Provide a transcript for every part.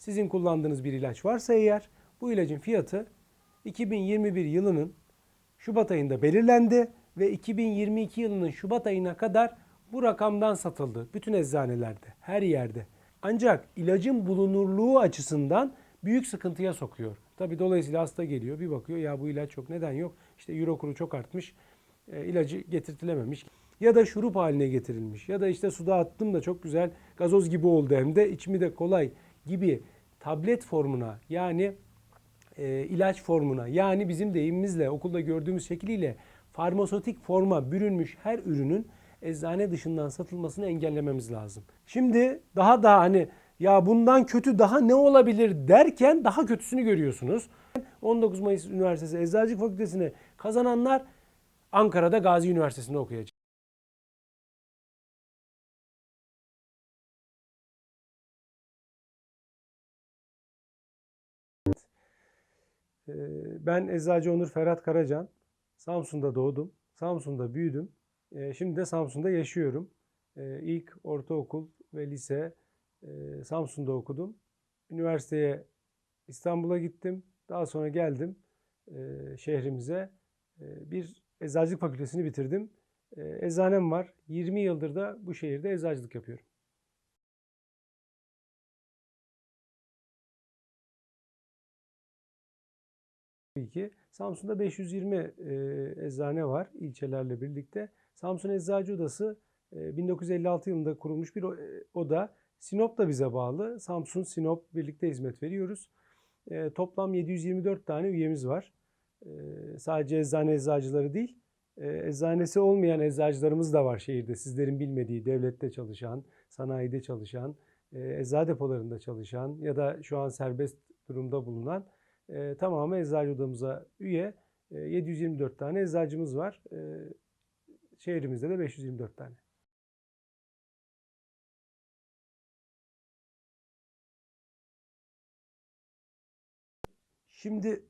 Sizin kullandığınız bir ilaç varsa eğer bu ilacın fiyatı 2021 yılının Şubat ayında belirlendi ve 2022 yılının Şubat ayına kadar bu rakamdan satıldı. Bütün eczanelerde, her yerde. Ancak ilacın bulunurluğu açısından büyük sıkıntıya sokuyor. Tabi dolayısıyla hasta geliyor bir bakıyor ya bu ilaç yok neden yok? İşte euro kuru çok artmış e, ilacı getirtilememiş. Ya da şurup haline getirilmiş ya da işte suda attım da çok güzel gazoz gibi oldu hem de içimi de kolay gibi tablet formuna yani e, ilaç formuna yani bizim deyimimizle okulda gördüğümüz şekliyle farmasötik forma bürünmüş her ürünün eczane dışından satılmasını engellememiz lazım. Şimdi daha da hani ya bundan kötü daha ne olabilir derken daha kötüsünü görüyorsunuz. 19 Mayıs Üniversitesi Eczacılık Fakültesini kazananlar Ankara'da Gazi Üniversitesi'nde okuyacak. Ben Eczacı Onur Ferhat Karacan. Samsun'da doğdum. Samsun'da büyüdüm. Ee, Şimdi de Samsun'da yaşıyorum. Ee, İlk ortaokul ve lise e, Samsun'da okudum. Üniversiteye İstanbul'a gittim. Daha sonra geldim e, şehrimize. E, Bir eczacılık fakültesini bitirdim. Eczanem var. 20 yıldır da bu şehirde eczacılık yapıyorum. Tabii ki. Samsun'da 520 e, eczane var ilçelerle birlikte. Samsun Eczacı Odası e, 1956 yılında kurulmuş bir e, oda. Sinop da bize bağlı. Samsun, Sinop birlikte hizmet veriyoruz. E, toplam 724 tane üyemiz var. E, sadece eczane eczacıları değil, e, eczanesi olmayan eczacılarımız da var şehirde. Sizlerin bilmediği devlette çalışan, sanayide çalışan, e, eczacı depolarında çalışan ya da şu an serbest durumda bulunan e, tamamı eczacı odamıza üye. E, 724 tane eczacımız var. E, şehrimizde de 524 tane. Şimdi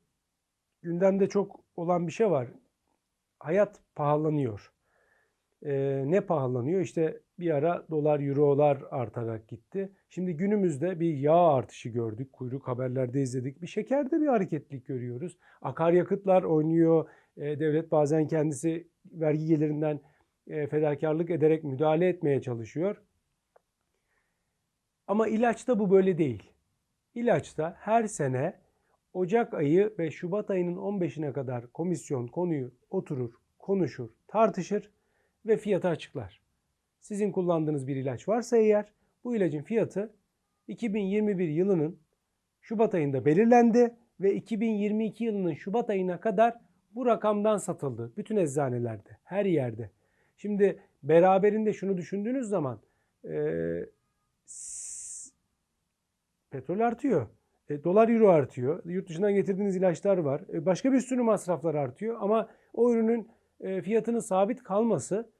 gündemde çok olan bir şey var. Hayat pahalanıyor. Ee, ne pahalanıyor? İşte bir ara dolar, eurolar artarak gitti. Şimdi günümüzde bir yağ artışı gördük. Kuyruk haberlerde izledik. Bir şekerde bir hareketlik görüyoruz. Akaryakıtlar oynuyor. Ee, devlet bazen kendisi vergi gelirinden e, fedakarlık ederek müdahale etmeye çalışıyor. Ama ilaçta bu böyle değil. İlaçta her sene Ocak ayı ve Şubat ayının 15'ine kadar komisyon konuyu oturur, konuşur, tartışır ve fiyatı açıklar. Sizin kullandığınız bir ilaç varsa eğer bu ilacın fiyatı 2021 yılının Şubat ayında belirlendi ve 2022 yılının Şubat ayına kadar bu rakamdan satıldı. Bütün eczanelerde, her yerde. Şimdi beraberinde şunu düşündüğünüz zaman s- petrol artıyor. E, dolar euro artıyor. Yurt dışından getirdiğiniz ilaçlar var. E, başka bir sürü masraflar artıyor ama o ürünün e, fiyatının sabit kalması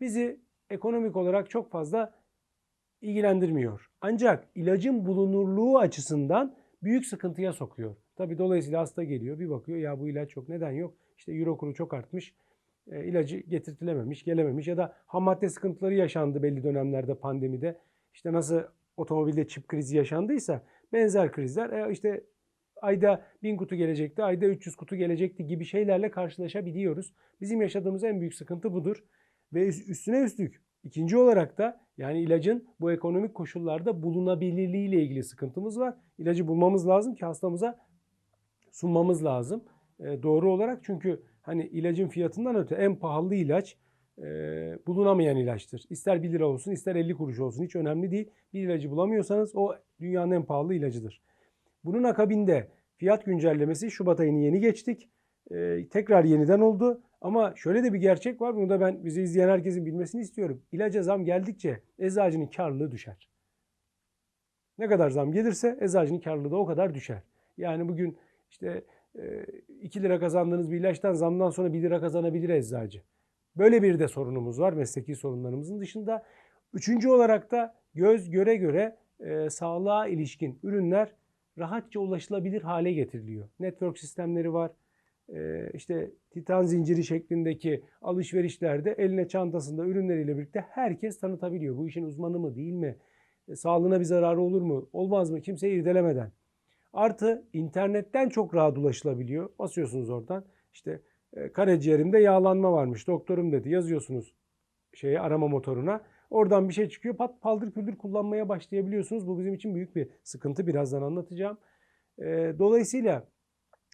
bizi ekonomik olarak çok fazla ilgilendirmiyor. Ancak ilacın bulunurluğu açısından büyük sıkıntıya sokuyor. Tabii dolayısıyla hasta geliyor bir bakıyor ya bu ilaç yok. Neden yok? İşte euro kuru çok artmış. E, ilacı getirtilememiş, gelememiş ya da ham madde sıkıntıları yaşandı belli dönemlerde pandemide. İşte nasıl otomobilde çip krizi yaşandıysa benzer krizler e, işte ayda 1000 kutu gelecekti, ayda 300 kutu gelecekti gibi şeylerle karşılaşabiliyoruz. Bizim yaşadığımız en büyük sıkıntı budur. Ve üst- üstüne üstlük ikinci olarak da yani ilacın bu ekonomik koşullarda bulunabilirliği ile ilgili sıkıntımız var. İlacı bulmamız lazım ki hastamıza sunmamız lazım. E, doğru olarak çünkü hani ilacın fiyatından öte en pahalı ilaç e, bulunamayan ilaçtır. İster 1 lira olsun ister 50 kuruş olsun hiç önemli değil. Bir ilacı bulamıyorsanız o dünyanın en pahalı ilacıdır. Bunun akabinde fiyat güncellemesi Şubat ayını yeni geçtik. E, tekrar yeniden oldu. Ama şöyle de bir gerçek var. Bunu da ben bizi izleyen herkesin bilmesini istiyorum. İlaca zam geldikçe eczacının karlılığı düşer. Ne kadar zam gelirse eczacının karlılığı da o kadar düşer. Yani bugün işte e, 2 lira kazandığınız bir ilaçtan zamdan sonra 1 lira kazanabilir eczacı. Böyle bir de sorunumuz var mesleki sorunlarımızın dışında. Üçüncü olarak da göz göre göre e, sağlığa ilişkin ürünler rahatça ulaşılabilir hale getiriliyor. Network sistemleri var. E, işte titan zinciri şeklindeki alışverişlerde eline çantasında ürünleriyle birlikte herkes tanıtabiliyor. Bu işin uzmanı mı değil mi? e, sağlığına bir zararı olur mu, olmaz mı kimse irdelemeden. Artı internetten çok rahat ulaşılabiliyor. Basıyorsunuz oradan. İşte e, karaciğerimde yağlanma varmış. Doktorum dedi. Yazıyorsunuz şeye arama motoruna. Oradan bir şey çıkıyor. Pat paldır küldür kullanmaya başlayabiliyorsunuz. Bu bizim için büyük bir sıkıntı. Birazdan anlatacağım. E, dolayısıyla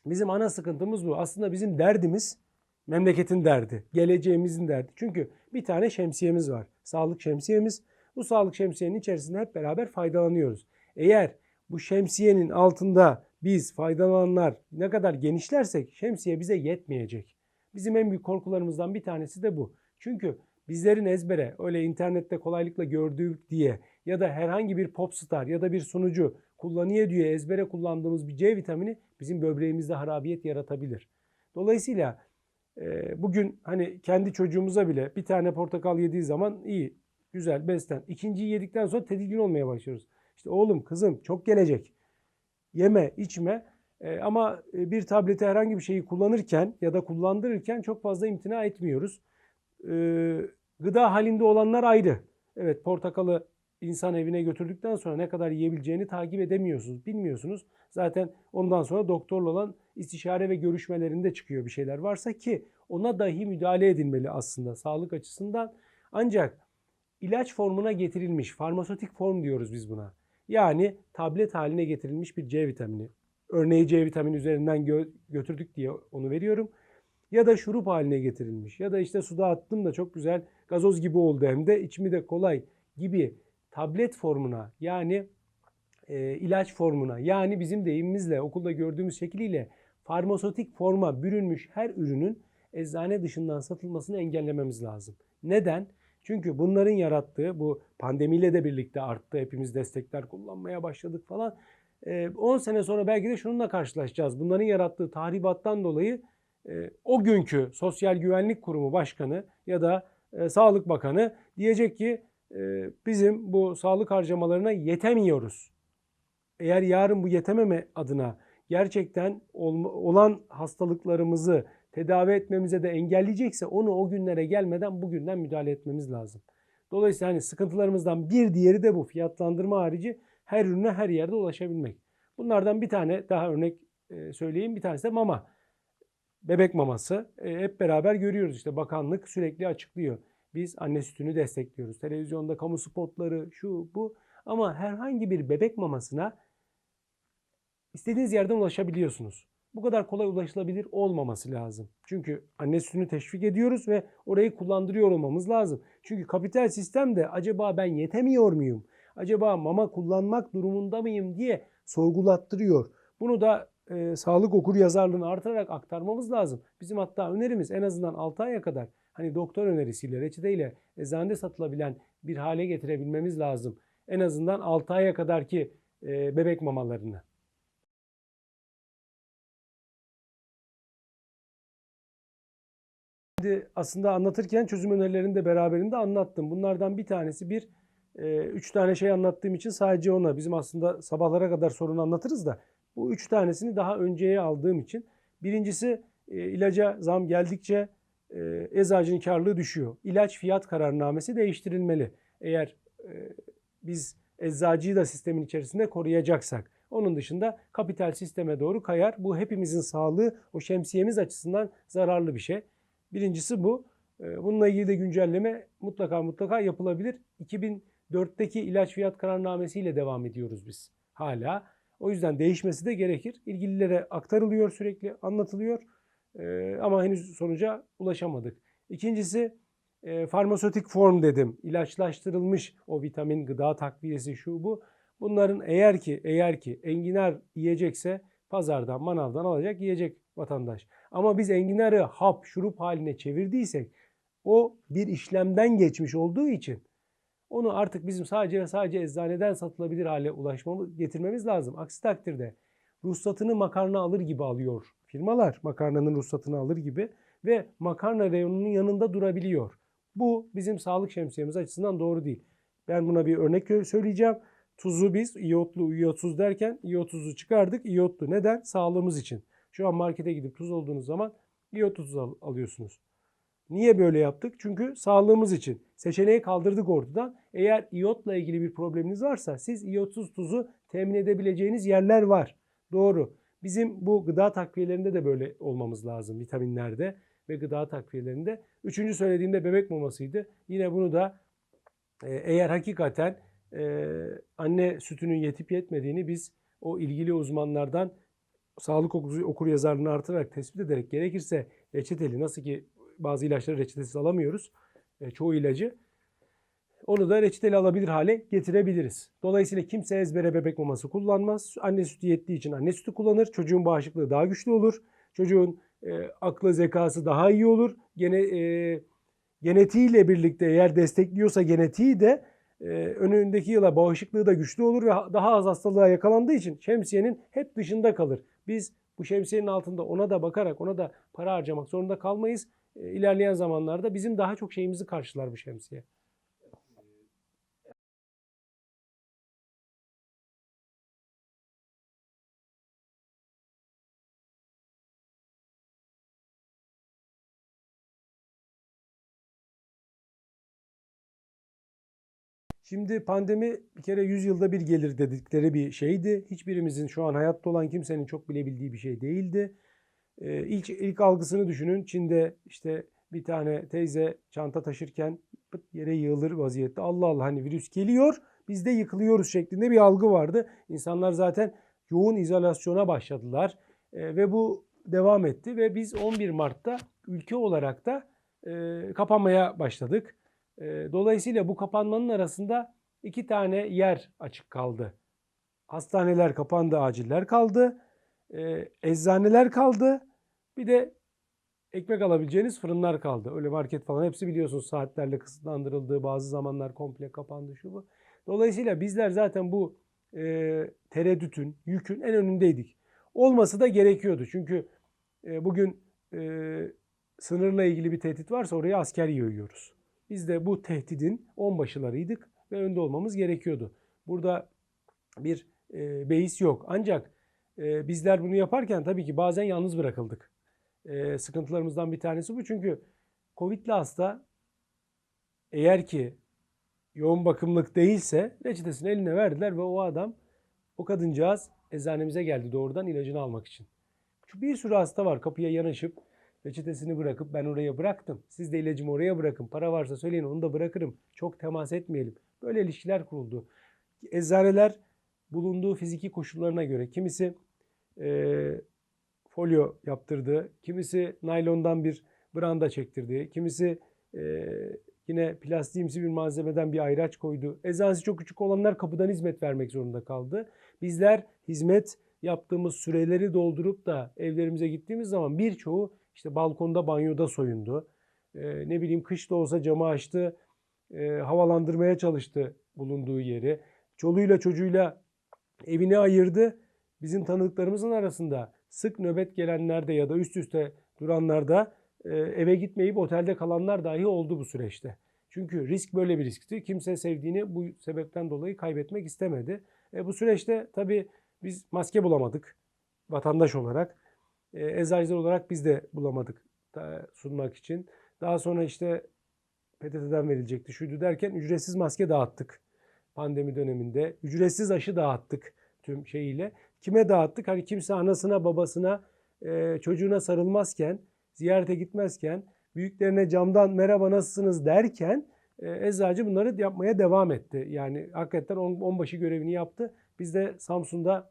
bizim ana sıkıntımız bu. Aslında bizim derdimiz memleketin derdi. Geleceğimizin derdi. Çünkü bir tane şemsiyemiz var. Sağlık şemsiyemiz. Bu sağlık şemsiyenin içerisinde hep beraber faydalanıyoruz. Eğer bu şemsiyenin altında biz faydalananlar ne kadar genişlersek şemsiye bize yetmeyecek. Bizim en büyük korkularımızdan bir tanesi de bu. Çünkü bizlerin ezbere öyle internette kolaylıkla gördük diye ya da herhangi bir popstar ya da bir sunucu kullanıyor diye ezbere kullandığımız bir C vitamini bizim böbreğimizde harabiyet yaratabilir. Dolayısıyla e, bugün hani kendi çocuğumuza bile bir tane portakal yediği zaman iyi, güzel, beslen. İkinciyi yedikten sonra tedirgin olmaya başlıyoruz. İşte oğlum, kızım çok gelecek. Yeme, içme. E, ama e, bir tableti herhangi bir şeyi kullanırken ya da kullandırırken çok fazla imtina etmiyoruz. Gıda halinde olanlar ayrı. Evet portakalı insan evine götürdükten sonra ne kadar yiyebileceğini takip edemiyorsunuz, bilmiyorsunuz. Zaten ondan sonra doktorla olan istişare ve görüşmelerinde çıkıyor bir şeyler varsa ki ona dahi müdahale edilmeli aslında sağlık açısından. Ancak ilaç formuna getirilmiş, farmasötik form diyoruz biz buna. Yani tablet haline getirilmiş bir C vitamini. Örneği C vitamini üzerinden gö- götürdük diye onu veriyorum. Ya da şurup haline getirilmiş. Ya da işte suda attım da çok güzel gazoz gibi oldu hem de içimi de kolay gibi tablet formuna yani e, ilaç formuna yani bizim deyimimizle okulda gördüğümüz şekliyle farmasötik forma bürünmüş her ürünün eczane dışından satılmasını engellememiz lazım. Neden? Çünkü bunların yarattığı bu pandemiyle de birlikte arttı. Hepimiz destekler kullanmaya başladık falan. 10 sene sonra belki de şununla karşılaşacağız. Bunların yarattığı tahribattan dolayı o günkü Sosyal Güvenlik Kurumu Başkanı ya da Sağlık Bakanı diyecek ki bizim bu sağlık harcamalarına yetemiyoruz. Eğer yarın bu yetememe adına gerçekten olan hastalıklarımızı tedavi etmemize de engelleyecekse onu o günlere gelmeden bugünden müdahale etmemiz lazım. Dolayısıyla hani sıkıntılarımızdan bir diğeri de bu fiyatlandırma harici her ürüne her yerde ulaşabilmek. Bunlardan bir tane daha örnek söyleyeyim. Bir tanesi de mama. Bebek maması. Hep beraber görüyoruz işte bakanlık sürekli açıklıyor. Biz anne sütünü destekliyoruz. Televizyonda kamu spotları şu bu. Ama herhangi bir bebek mamasına istediğiniz yerden ulaşabiliyorsunuz. Bu kadar kolay ulaşılabilir olmaması lazım. Çünkü anne sütünü teşvik ediyoruz ve orayı kullandırıyor olmamız lazım. Çünkü kapital sistem de acaba ben yetemiyor muyum? Acaba mama kullanmak durumunda mıyım diye sorgulattırıyor. Bunu da e, sağlık okur yazarlığını artırarak aktarmamız lazım. Bizim hatta önerimiz en azından 6 aya kadar hani doktor önerisiyle, reçeteyle eczanede satılabilen bir hale getirebilmemiz lazım. En azından 6 aya kadarki e, bebek mamalarını. Şimdi aslında anlatırken çözüm önerilerini de beraberinde anlattım. Bunlardan bir tanesi bir, e, üç tane şey anlattığım için sadece ona. Bizim aslında sabahlara kadar sorunu anlatırız da bu üç tanesini daha önceye aldığım için. Birincisi e, ilaca zam geldikçe e, eczacının karlılığı düşüyor. İlaç fiyat kararnamesi değiştirilmeli. Eğer e, biz eczacıyı da sistemin içerisinde koruyacaksak. Onun dışında kapital sisteme doğru kayar. Bu hepimizin sağlığı, o şemsiyemiz açısından zararlı bir şey. Birincisi bu. Bununla ilgili de güncelleme mutlaka mutlaka yapılabilir. 2004'teki ilaç fiyat kararnamesiyle devam ediyoruz biz hala. O yüzden değişmesi de gerekir. İlgililere aktarılıyor sürekli, anlatılıyor. Ama henüz sonuca ulaşamadık. İkincisi farmasötik form dedim. İlaçlaştırılmış o vitamin, gıda takviyesi şu bu. Bunların eğer ki eğer ki enginar yiyecekse pazardan, manavdan alacak yiyecek vatandaş. Ama biz enginarı hap, şurup haline çevirdiysek o bir işlemden geçmiş olduğu için onu artık bizim sadece ve sadece eczaneden satılabilir hale ulaşmamız, getirmemiz lazım. Aksi takdirde ruhsatını makarna alır gibi alıyor firmalar. Makarnanın ruhsatını alır gibi ve makarna reyonunun yanında durabiliyor. Bu bizim sağlık şemsiyemiz açısından doğru değil. Ben buna bir örnek söyleyeceğim. Tuzu biz iyotlu, iyotsuz derken iyotuzu çıkardık, iyotlu. Neden? Sağlığımız için. Şu an markete gidip tuz olduğunuz zaman iyot tuzu al- alıyorsunuz. Niye böyle yaptık? Çünkü sağlığımız için. Seçeneği kaldırdık ortadan. Eğer iyotla ilgili bir probleminiz varsa siz iyotsuz tuzu temin edebileceğiniz yerler var. Doğru. Bizim bu gıda takviyelerinde de böyle olmamız lazım. Vitaminlerde ve gıda takviyelerinde. Üçüncü söylediğimde bebek mamasıydı. Yine bunu da e, eğer hakikaten e, anne sütünün yetip yetmediğini biz o ilgili uzmanlardan sağlık okur, yazarlığını artırarak tespit ederek gerekirse reçeteli nasıl ki bazı ilaçları reçetesiz alamıyoruz. E, çoğu ilacı. Onu da reçeteli alabilir hale getirebiliriz. Dolayısıyla kimse ezbere bebek maması kullanmaz. Anne sütü yettiği için anne sütü kullanır. Çocuğun bağışıklığı daha güçlü olur. Çocuğun e, aklı zekası daha iyi olur. Gene e, genetiğiyle birlikte eğer destekliyorsa genetiği de e, önündeki yıla bağışıklığı da güçlü olur ve daha az hastalığa yakalandığı için şemsiyenin hep dışında kalır. Biz bu şemsiyenin altında ona da bakarak ona da para harcamak zorunda kalmayız. E, ilerleyen zamanlarda bizim daha çok şeyimizi karşılar bu şemsiye. Şimdi pandemi bir kere 100 yılda bir gelir dedikleri bir şeydi. Hiçbirimizin şu an hayatta olan kimsenin çok bilebildiği bir şey değildi. Ee, ilk, ilk algısını düşünün. Çin'de işte bir tane teyze çanta taşırken yere yığılır vaziyette. Allah Allah hani virüs geliyor biz de yıkılıyoruz şeklinde bir algı vardı. İnsanlar zaten yoğun izolasyona başladılar. Ee, ve bu devam etti ve biz 11 Mart'ta ülke olarak da e, kapanmaya başladık. E, dolayısıyla bu kapanmanın arasında iki tane yer açık kaldı. Hastaneler kapandı, aciller kaldı. E, eczaneler kaldı. Bir de ekmek alabileceğiniz fırınlar kaldı. Öyle market falan hepsi biliyorsunuz saatlerle kısıtlandırıldığı bazı zamanlar komple kapandı şu bu. Dolayısıyla bizler zaten bu e, tereddütün, yükün en önündeydik. Olması da gerekiyordu. Çünkü e, bugün e, sınırla ilgili bir tehdit varsa oraya asker yığıyoruz. Biz de bu tehdidin onbaşılarıydık ve önde olmamız gerekiyordu. Burada bir e, beis yok. Ancak e, bizler bunu yaparken tabii ki bazen yalnız bırakıldık. E, sıkıntılarımızdan bir tanesi bu. Çünkü Covid'li hasta eğer ki yoğun bakımlık değilse reçetesini eline verdiler ve o adam o kadıncağız eczanemize geldi doğrudan ilacını almak için. Bir sürü hasta var kapıya yanaşıp reçetesini bırakıp ben oraya bıraktım. Siz de ilacımı oraya bırakın. Para varsa söyleyin onu da bırakırım. Çok temas etmeyelim. Böyle ilişkiler kuruldu. Eczaneler bulunduğu fiziki koşullarına göre kimisi e, folyo yaptırdı, kimisi naylondan bir branda çektirdi, kimisi e, yine plastiğimsi bir malzemeden bir ayraç koydu. Eczanesi çok küçük olanlar kapıdan hizmet vermek zorunda kaldı. Bizler hizmet yaptığımız süreleri doldurup da evlerimize gittiğimiz zaman birçoğu işte balkonda banyoda soyundu. E, ne bileyim kış da olsa camı açtı, e, havalandırmaya çalıştı bulunduğu yeri. Çoluğuyla çocuğuyla evini ayırdı. Bizim tanıdıklarımızın arasında sık nöbet gelenlerde ya da üst üste duranlarda e, eve gitmeyip otelde kalanlar dahi oldu bu süreçte. Çünkü risk böyle bir riskti. Kimse sevdiğini bu sebepten dolayı kaybetmek istemedi. E, bu süreçte tabii biz maske bulamadık vatandaş olarak. E, eczacılar olarak biz de bulamadık sunmak için. Daha sonra işte PTT'den verilecekti şuydu derken ücretsiz maske dağıttık pandemi döneminde. Ücretsiz aşı dağıttık tüm şeyiyle. Kime dağıttık? Hani kimse anasına babasına e, çocuğuna sarılmazken, ziyarete gitmezken, büyüklerine camdan merhaba nasılsınız derken e, eczacı bunları yapmaya devam etti. Yani hakikaten on, onbaşı görevini yaptı. Biz de Samsun'da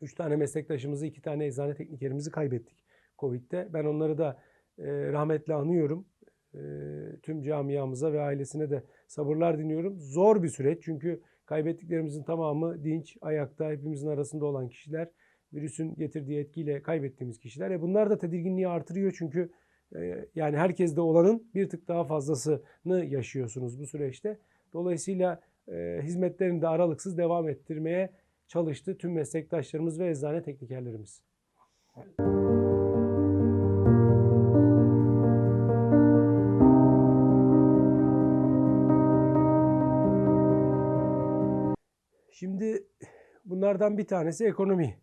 3 tane meslektaşımızı, 2 tane eczane teknikerimizi kaybettik Covid'de. Ben onları da e, rahmetle anıyorum. E, tüm camiamıza ve ailesine de sabırlar diliyorum. Zor bir süreç çünkü kaybettiklerimizin tamamı dinç, ayakta, hepimizin arasında olan kişiler. Virüsün getirdiği etkiyle kaybettiğimiz kişiler. E bunlar da tedirginliği artırıyor çünkü e, yani herkeste olanın bir tık daha fazlasını yaşıyorsunuz bu süreçte. Dolayısıyla e, hizmetlerini de aralıksız devam ettirmeye çalıştı tüm meslektaşlarımız ve eczane teknikerlerimiz. Şimdi bunlardan bir tanesi ekonomi.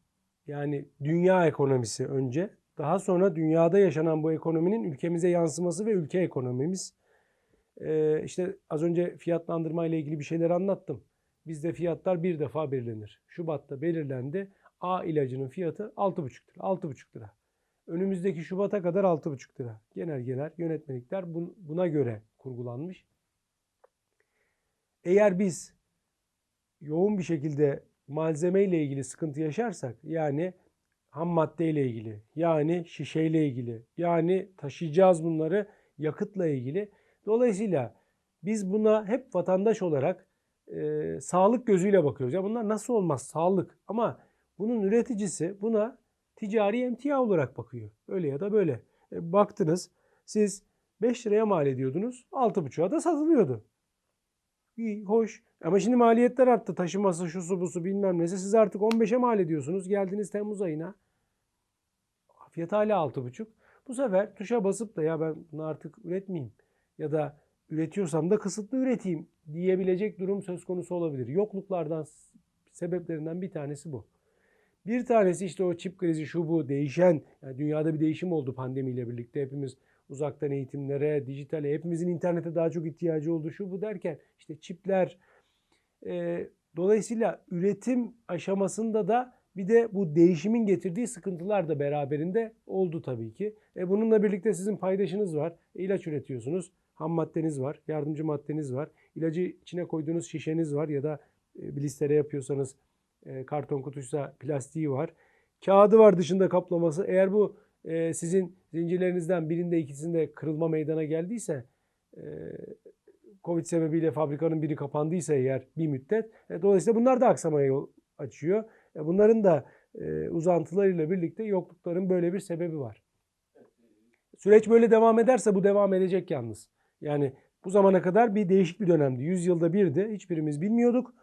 Yani dünya ekonomisi önce. Daha sonra dünyada yaşanan bu ekonominin ülkemize yansıması ve ülke ekonomimiz. Ee, işte az önce fiyatlandırma ile ilgili bir şeyler anlattım. Bizde fiyatlar bir defa belirlenir. Şubat'ta belirlendi. A ilacının fiyatı 6,5 lira. 6,5 lira. Önümüzdeki Şubat'a kadar 6,5 lira. Genelgeler, yönetmelikler bun- buna göre kurgulanmış. Eğer biz yoğun bir şekilde malzeme ile ilgili sıkıntı yaşarsak yani ham madde ile ilgili yani şişe ile ilgili yani taşıyacağız bunları yakıtla ilgili. Dolayısıyla biz buna hep vatandaş olarak e, sağlık gözüyle bakıyoruz. Ya bunlar nasıl olmaz sağlık ama bunun üreticisi buna ticari emtia olarak bakıyor. Öyle ya da böyle. E, baktınız siz 5 liraya mal ediyordunuz 6,5'a da satılıyordu. İyi, hoş. Ama şimdi maliyetler arttı. Taşıması, şusu, busu bilmem nesi. Siz artık 15'e mal ediyorsunuz. Geldiniz Temmuz ayına. Fiyat hala 6,5. Bu sefer tuşa basıp da ya ben bunu artık üretmeyeyim ya da üretiyorsam da kısıtlı üreteyim diyebilecek durum söz konusu olabilir. Yokluklardan sebeplerinden bir tanesi bu. Bir tanesi işte o çip krizi şu bu değişen yani dünyada bir değişim oldu pandemiyle birlikte hepimiz uzaktan eğitimlere, dijitale, hepimizin internete daha çok ihtiyacı oldu şu bu derken işte çipler e, dolayısıyla üretim aşamasında da bir de bu değişimin getirdiği sıkıntılar da beraberinde oldu tabii ki. E, bununla birlikte sizin paydaşınız var. E, ilaç üretiyorsunuz. Ham maddeniz var. Yardımcı maddeniz var. İlacı içine koyduğunuz şişeniz var ya da e, blister yapıyorsanız e, karton kutuysa plastiği var. Kağıdı var dışında kaplaması. Eğer bu e, sizin zincirlerinizden birinde ikisinde kırılma meydana geldiyse e, Covid sebebiyle fabrikanın biri kapandıysa eğer bir müddet e, dolayısıyla bunlar da aksamaya yol açıyor. E, bunların da e, uzantılarıyla birlikte yoklukların böyle bir sebebi var. Süreç böyle devam ederse bu devam edecek yalnız. Yani bu zamana kadar bir değişik bir dönemdi. 100 yılda birdi. Hiçbirimiz bilmiyorduk.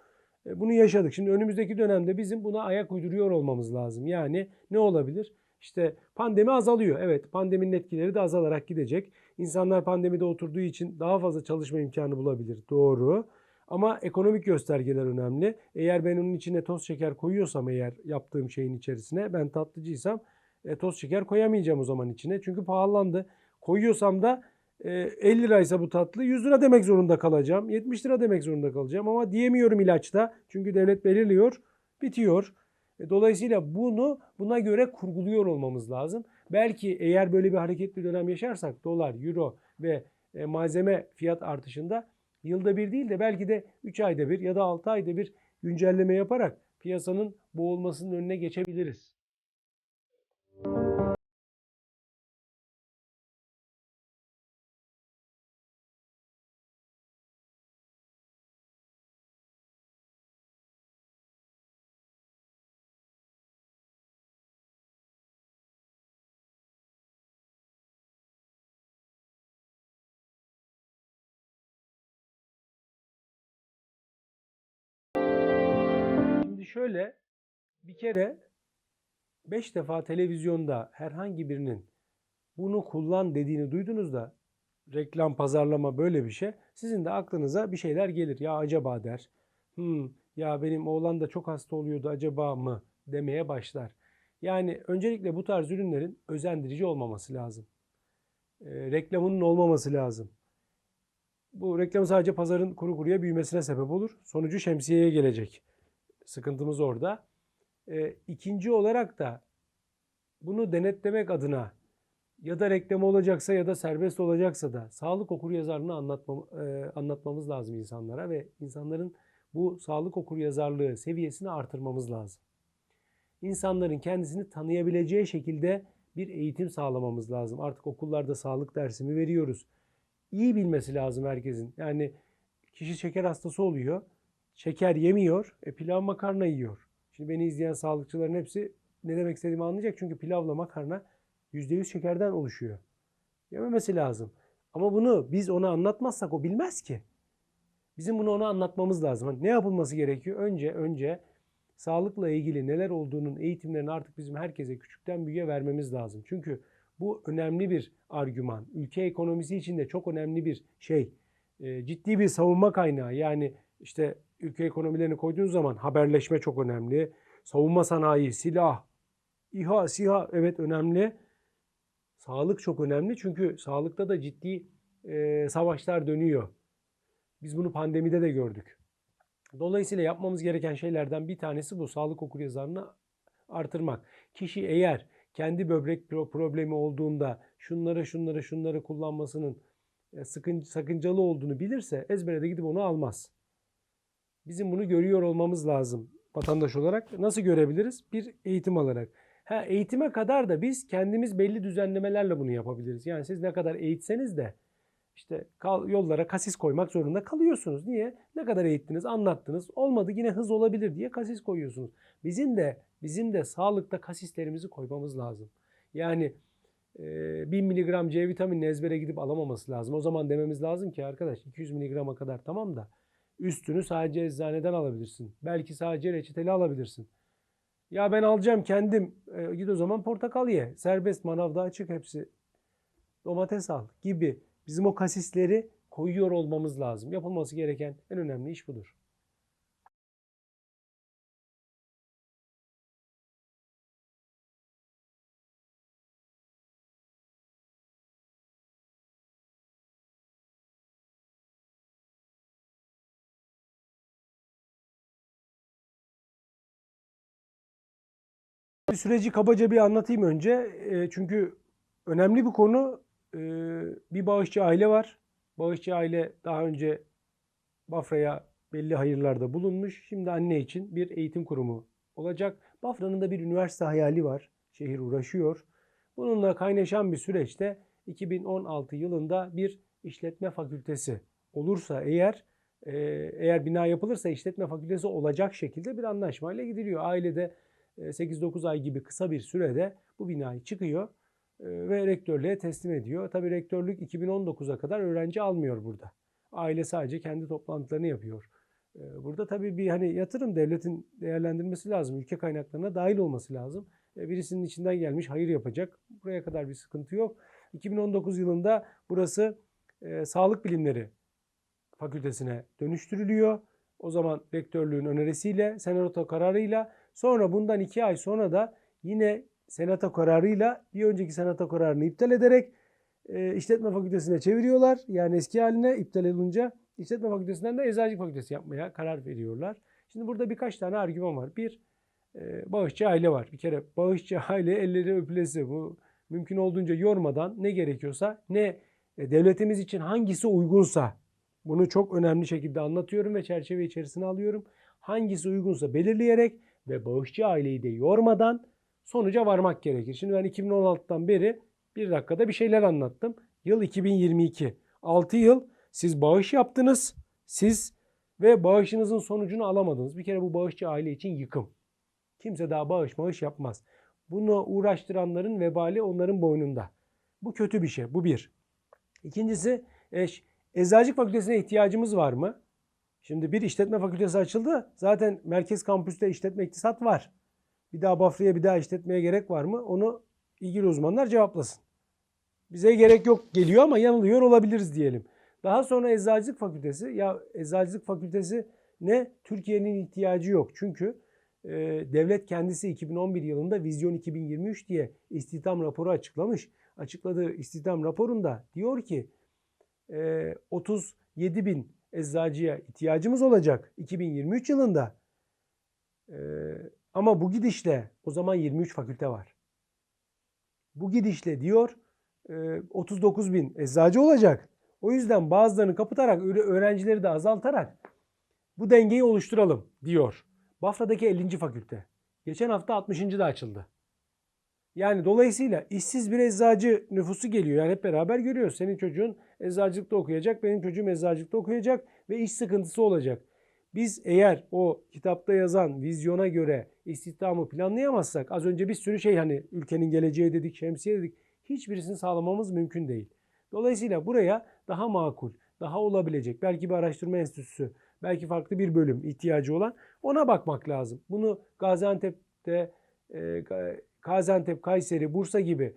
E, Bunu yaşadık. Şimdi önümüzdeki dönemde bizim buna ayak uyduruyor olmamız lazım. Yani ne olabilir? İşte pandemi azalıyor. Evet pandeminin etkileri de azalarak gidecek. İnsanlar pandemide oturduğu için daha fazla çalışma imkanı bulabilir. Doğru. Ama ekonomik göstergeler önemli. Eğer ben onun içine toz şeker koyuyorsam eğer yaptığım şeyin içerisine ben tatlıcıysam e, toz şeker koyamayacağım o zaman içine. Çünkü pahalandı. Koyuyorsam da e, 50 liraysa bu tatlı 100 lira demek zorunda kalacağım. 70 lira demek zorunda kalacağım ama diyemiyorum ilaçta. Çünkü devlet belirliyor. Bitiyor. E, Dolayısıyla bunu buna göre kurguluyor olmamız lazım. Belki eğer böyle bir hareketli dönem yaşarsak dolar, euro ve e, malzeme fiyat artışında yılda bir değil de belki de 3 ayda bir ya da 6 ayda bir güncelleme yaparak piyasanın boğulmasının önüne geçebiliriz. Şöyle bir kere 5 defa televizyonda herhangi birinin bunu kullan dediğini duyduğunuzda reklam, pazarlama böyle bir şey sizin de aklınıza bir şeyler gelir. Ya acaba der. Hmm, ya benim oğlan da çok hasta oluyordu acaba mı demeye başlar. Yani öncelikle bu tarz ürünlerin özendirici olmaması lazım. E, reklamının olmaması lazım. Bu reklam sadece pazarın kuru kuruya büyümesine sebep olur. Sonucu şemsiyeye gelecek. Sıkıntımız orada. E, ikinci olarak da bunu denetlemek adına ya da reklam olacaksa ya da serbest olacaksa da sağlık okuryazarlığını anlatmam, e, anlatmamız lazım insanlara ve insanların bu sağlık okuryazarlığı seviyesini artırmamız lazım. İnsanların kendisini tanıyabileceği şekilde bir eğitim sağlamamız lazım. Artık okullarda sağlık dersi mi veriyoruz? İyi bilmesi lazım herkesin. Yani kişi şeker hastası oluyor. Şeker yemiyor. E pilav makarna yiyor. Şimdi beni izleyen sağlıkçıların hepsi ne demek istediğimi anlayacak. Çünkü pilavla makarna %100 şekerden oluşuyor. Yememesi lazım. Ama bunu biz ona anlatmazsak o bilmez ki. Bizim bunu ona anlatmamız lazım. Hani ne yapılması gerekiyor? Önce önce sağlıkla ilgili neler olduğunun eğitimlerini artık bizim herkese küçükten büyüğe vermemiz lazım. Çünkü bu önemli bir argüman. Ülke ekonomisi için de çok önemli bir şey. E, ciddi bir savunma kaynağı. Yani işte ülke ekonomilerini koyduğunuz zaman haberleşme çok önemli. Savunma sanayi, silah, İHA, SİHA evet önemli. Sağlık çok önemli çünkü sağlıkta da ciddi e, savaşlar dönüyor. Biz bunu pandemide de gördük. Dolayısıyla yapmamız gereken şeylerden bir tanesi bu. Sağlık okuryazarlığını artırmak. Kişi eğer kendi böbrek pro- problemi olduğunda şunları şunları şunları kullanmasının sakıncalı olduğunu bilirse ezbere de gidip onu almaz. Bizim bunu görüyor olmamız lazım vatandaş olarak. Nasıl görebiliriz? Bir eğitim alarak. Ha, eğitime kadar da biz kendimiz belli düzenlemelerle bunu yapabiliriz. Yani siz ne kadar eğitseniz de işte kal, yollara kasis koymak zorunda kalıyorsunuz. Niye? Ne kadar eğittiniz, anlattınız. Olmadı yine hız olabilir diye kasis koyuyorsunuz. Bizim de bizim de sağlıkta kasislerimizi koymamız lazım. Yani e, 1000 miligram C vitamini ezbere gidip alamaması lazım. O zaman dememiz lazım ki arkadaş 200 miligrama kadar tamam da üstünü sadece eczaneden alabilirsin. Belki sadece reçeteli alabilirsin. Ya ben alacağım kendim. E, git o zaman portakal ye. Serbest manavda açık hepsi. Domates al gibi. Bizim o kasisleri koyuyor olmamız lazım. Yapılması gereken en önemli iş budur. Bir süreci kabaca bir anlatayım önce. E, çünkü önemli bir konu. E, bir bağışçı aile var. Bağışçı aile daha önce Bafra'ya belli hayırlarda bulunmuş. Şimdi anne için bir eğitim kurumu olacak. Bafra'nın da bir üniversite hayali var. Şehir uğraşıyor. Bununla kaynaşan bir süreçte 2016 yılında bir işletme fakültesi olursa eğer e, eğer bina yapılırsa işletme fakültesi olacak şekilde bir anlaşmayla gidiliyor. Ailede 8-9 ay gibi kısa bir sürede bu binayı çıkıyor e, ve rektörlüğe teslim ediyor. Tabii rektörlük 2019'a kadar öğrenci almıyor burada. Aile sadece kendi toplantılarını yapıyor. E, Burada tabii bir hani yatırım devletin değerlendirmesi lazım. Ülke kaynaklarına dahil olması lazım. E, Birisinin içinden gelmiş hayır yapacak. Buraya kadar bir sıkıntı yok. 2019 yılında burası e, Sağlık Bilimleri Fakültesine dönüştürülüyor. O zaman rektörlüğün önerisiyle, senato kararıyla sonra bundan iki ay sonra da yine senato kararıyla bir önceki senato kararını iptal ederek e, işletme fakültesine çeviriyorlar. Yani eski haline iptal olunca işletme fakültesinden de eczacılık fakültesi yapmaya karar veriyorlar. Şimdi burada birkaç tane argüman var. Bir, e, bağışçı aile var. Bir kere bağışçı aile elleri öpülesi. Bu mümkün olduğunca yormadan ne gerekiyorsa ne e, devletimiz için hangisi uygunsa bunu çok önemli şekilde anlatıyorum ve çerçeve içerisine alıyorum. Hangisi uygunsa belirleyerek ve bağışçı aileyi de yormadan sonuca varmak gerekir. Şimdi ben 2016'dan beri bir dakikada bir şeyler anlattım. Yıl 2022. 6 yıl siz bağış yaptınız. Siz ve bağışınızın sonucunu alamadınız. Bir kere bu bağışçı aile için yıkım. Kimse daha bağış bağış yapmaz. Bunu uğraştıranların vebali onların boynunda. Bu kötü bir şey. Bu bir. İkincisi eş, eczacılık fakültesine ihtiyacımız var mı? Şimdi bir işletme fakültesi açıldı. Zaten merkez kampüste işletme iktisat var. Bir daha Bafra'ya bir daha işletmeye gerek var mı? Onu ilgili uzmanlar cevaplasın. Bize gerek yok geliyor ama yanılıyor olabiliriz diyelim. Daha sonra eczacılık fakültesi. Ya eczacılık fakültesi ne? Türkiye'nin ihtiyacı yok. Çünkü e, devlet kendisi 2011 yılında Vizyon 2023 diye istihdam raporu açıklamış. Açıkladığı istihdam raporunda diyor ki e, 37 bin eczacıya ihtiyacımız olacak 2023 yılında. E, ama bu gidişle o zaman 23 fakülte var. Bu gidişle diyor e, 39 bin eczacı olacak. O yüzden bazılarını kapatarak öğrencileri de azaltarak bu dengeyi oluşturalım diyor. Bafra'daki 50. fakülte. Geçen hafta 60. da açıldı. Yani dolayısıyla işsiz bir eczacı nüfusu geliyor. Yani hep beraber görüyoruz. Senin çocuğun eczacılıkta okuyacak, benim çocuğum eczacılıkta okuyacak ve iş sıkıntısı olacak. Biz eğer o kitapta yazan vizyona göre istihdamı planlayamazsak az önce bir sürü şey hani ülkenin geleceği dedik, şemsiye dedik. Hiçbirisini sağlamamız mümkün değil. Dolayısıyla buraya daha makul, daha olabilecek belki bir araştırma enstitüsü, belki farklı bir bölüm ihtiyacı olan ona bakmak lazım. Bunu Gaziantep'te, e, Gaziantep, Kayseri, Bursa gibi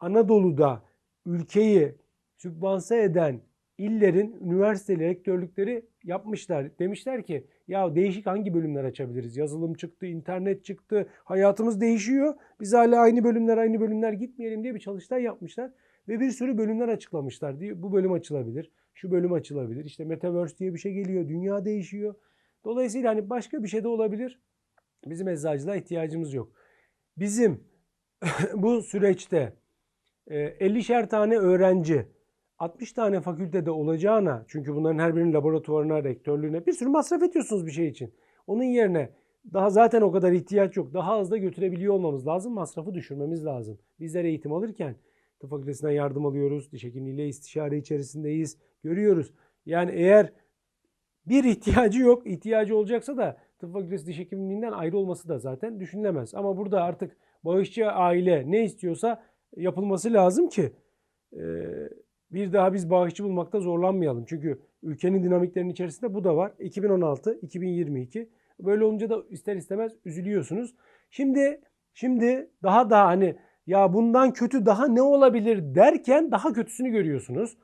Anadolu'da ülkeyi sübvanse eden illerin üniversite rektörlükleri yapmışlar. Demişler ki ya değişik hangi bölümler açabiliriz? Yazılım çıktı, internet çıktı, hayatımız değişiyor. Biz hala aynı bölümler aynı bölümler gitmeyelim diye bir çalıştay yapmışlar. Ve bir sürü bölümler açıklamışlar. diye Bu bölüm açılabilir, şu bölüm açılabilir. İşte Metaverse diye bir şey geliyor, dünya değişiyor. Dolayısıyla hani başka bir şey de olabilir. Bizim eczacılığa ihtiyacımız yok. Bizim bu süreçte e, 50'şer tane öğrenci 60 tane fakültede olacağına çünkü bunların her birinin laboratuvarına, rektörlüğüne bir sürü masraf ediyorsunuz bir şey için. Onun yerine daha zaten o kadar ihtiyaç yok. Daha az da götürebiliyor olmamız lazım. Masrafı düşürmemiz lazım. Bizler eğitim alırken tıp fakültesinden yardım alıyoruz. Diş hekimliğiyle istişare içerisindeyiz. Görüyoruz. Yani eğer bir ihtiyacı yok, ihtiyacı olacaksa da tıp fakültesi diş hekimliğinden ayrı olması da zaten düşünülemez. Ama burada artık bağışçı aile ne istiyorsa yapılması lazım ki e, bir daha biz bağışçı bulmakta zorlanmayalım. Çünkü ülkenin dinamiklerinin içerisinde bu da var. 2016, 2022. Böyle olunca da ister istemez üzülüyorsunuz. Şimdi şimdi daha da hani ya bundan kötü daha ne olabilir derken daha kötüsünü görüyorsunuz.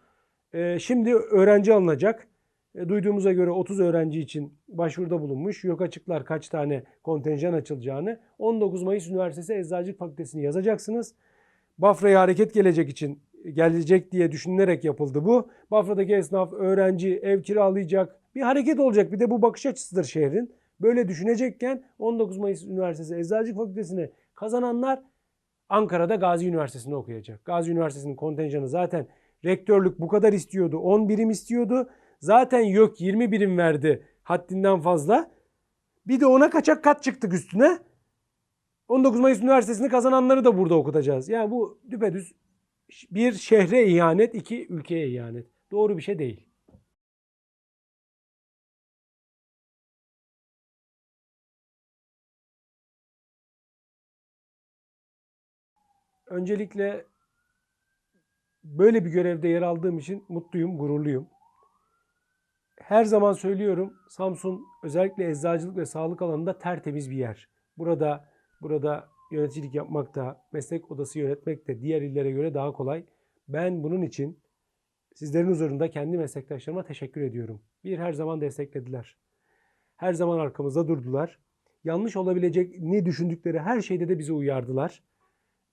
E, şimdi öğrenci alınacak. E, duyduğumuza göre 30 öğrenci için başvuruda bulunmuş. Yok açıklar kaç tane kontenjan açılacağını. 19 Mayıs Üniversitesi Eczacılık Fakültesini yazacaksınız. Bafra'ya hareket gelecek için gelecek diye düşünülerek yapıldı bu. Bafra'daki esnaf, öğrenci, ev kiralayacak. Bir hareket olacak. Bir de bu bakış açısıdır şehrin. Böyle düşünecekken 19 Mayıs Üniversitesi Eczacılık Fakültesini kazananlar Ankara'da Gazi Üniversitesi'nde okuyacak. Gazi Üniversitesi'nin kontenjanı zaten rektörlük bu kadar istiyordu. 10 birim istiyordu. Zaten yok 20 birim verdi haddinden fazla. Bir de ona kaçak kat çıktık üstüne. 19 Mayıs Üniversitesi'ni kazananları da burada okutacağız. Yani bu düpedüz bir şehre ihanet, iki ülkeye ihanet. Doğru bir şey değil. Öncelikle böyle bir görevde yer aldığım için mutluyum, gururluyum. Her zaman söylüyorum Samsun özellikle eczacılık ve sağlık alanında tertemiz bir yer. Burada burada yöneticilik yapmak da, meslek odası yönetmek de diğer illere göre daha kolay. Ben bunun için sizlerin huzurunda kendi meslektaşlarıma teşekkür ediyorum. Bir her zaman desteklediler. Her zaman arkamızda durdular. Yanlış olabilecek ne düşündükleri her şeyde de bizi uyardılar.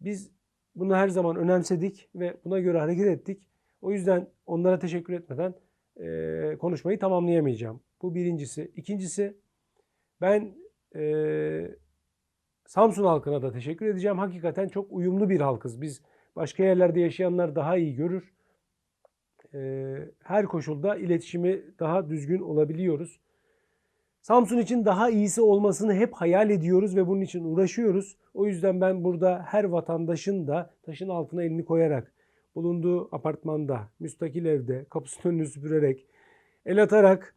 Biz bunu her zaman önemsedik ve buna göre hareket ettik. O yüzden onlara teşekkür etmeden e, konuşmayı tamamlayamayacağım. Bu birincisi. İkincisi ben e, Samsun halkına da teşekkür edeceğim. Hakikaten çok uyumlu bir halkız. Biz başka yerlerde yaşayanlar daha iyi görür. E, her koşulda iletişimi daha düzgün olabiliyoruz. Samsun için daha iyisi olmasını hep hayal ediyoruz ve bunun için uğraşıyoruz. O yüzden ben burada her vatandaşın da taşın altına elini koyarak bulunduğu apartmanda, müstakil evde, kapısının önünü süpürerek, el atarak,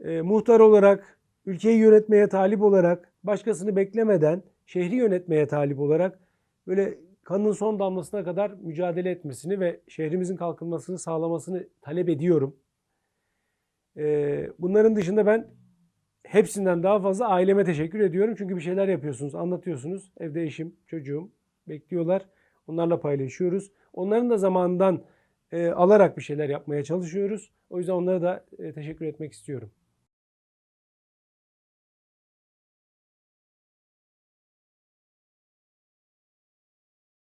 e, muhtar olarak, ülkeyi yönetmeye talip olarak, başkasını beklemeden şehri yönetmeye talip olarak böyle kanın son damlasına kadar mücadele etmesini ve şehrimizin kalkınmasını sağlamasını talep ediyorum. E, bunların dışında ben hepsinden daha fazla aileme teşekkür ediyorum. Çünkü bir şeyler yapıyorsunuz, anlatıyorsunuz. Evde eşim, çocuğum bekliyorlar. Onlarla paylaşıyoruz. Onların da zamanından e, alarak bir şeyler yapmaya çalışıyoruz. O yüzden onlara da e, teşekkür etmek istiyorum.